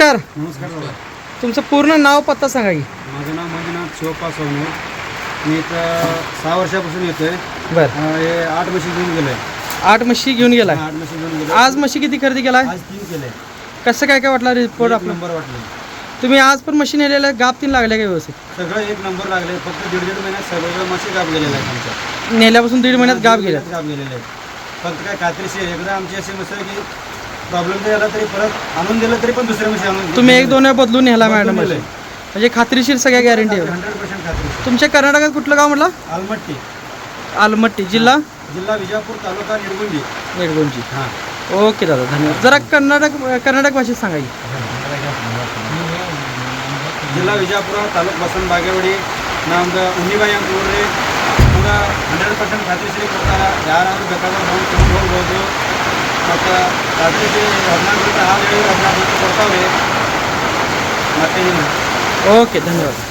नमस्कार. नमस्कार दादा तुमचं पूर्ण नाव पत्ता सांगा की. माझं नाव मंजुनाथ शिवप्पा सोनू. मी इथं सहा वर्षापासून येतो आहे बर हे आठ म्हशी घेऊन गेलो आहे आठ म्हशी घेऊन गेलाय. आठ म्हशी घेऊन गेलो आज म्हशी किती खरेदी केलाय? आज तीन केले. कसं काय काय वाटला रिपोर्ट आपला? नंबर वाटले. तुम्ही आज पण मशीन नेलेलं गाप तीन लागल्या काय व्यवस्थित? सगळं एक नंबर लागले. फक्त दीड दीड महिन्यात सगळं म्हशी गाप गेलेलं आहे आमच्या. नेल्यापासून दीड महिन्यात गाप गेल्या. गाप गेलेले आहेत. फक्त काय खात्रीशीर एकदा आमची अशी मस्त की प्रॉब्लेम जर आला तरी परत आणून दिलं तरी पण दुसऱ्या म्हशी आणून तुम्ही एक दोन वेळा बदलून नेला बदलून मॅडम नेलंय. म्हणजे खात्रीशीर सगळ्या गॅरंटी आहे हंड्रेड पर्सेंट खात्री तुमच्या कर्नाटकात कुठलं गाव म्हटलं आलमट्टी आलमट्टी जिल्हा जिल्हा विजापूर तालुका निरगुंजी निडगुंजी हां ओके दादा धन्यवाद जरा कर्नाटक कर्नाटक भाषेत सांगा की ಜಿಲ್ಲಾ ವಿಜಯಪುರ ತಾಲೂಕು ಬಸವನ ಬಾಗೇವಾಡಿ ನಮ್ದು ಉನ್ನಿಬಾಯಿ ಅಂತ ನೋಡ್ರಿ ನಮ್ಗೆ ಹಂಡ್ರೆಡ್ ಪರ್ಸೆಂಟ್ ಖಾತ್ರಿಶ್ರೀ ಕೊಡ್ತಾರೆ ಯಾರಾದ್ರೂ ಬೇಕಾದ್ರೆ ಬಂದು ತೊಗೊಂಡು ಹೋಗ್ಬೋದು ઓકે ધન્યવાદ.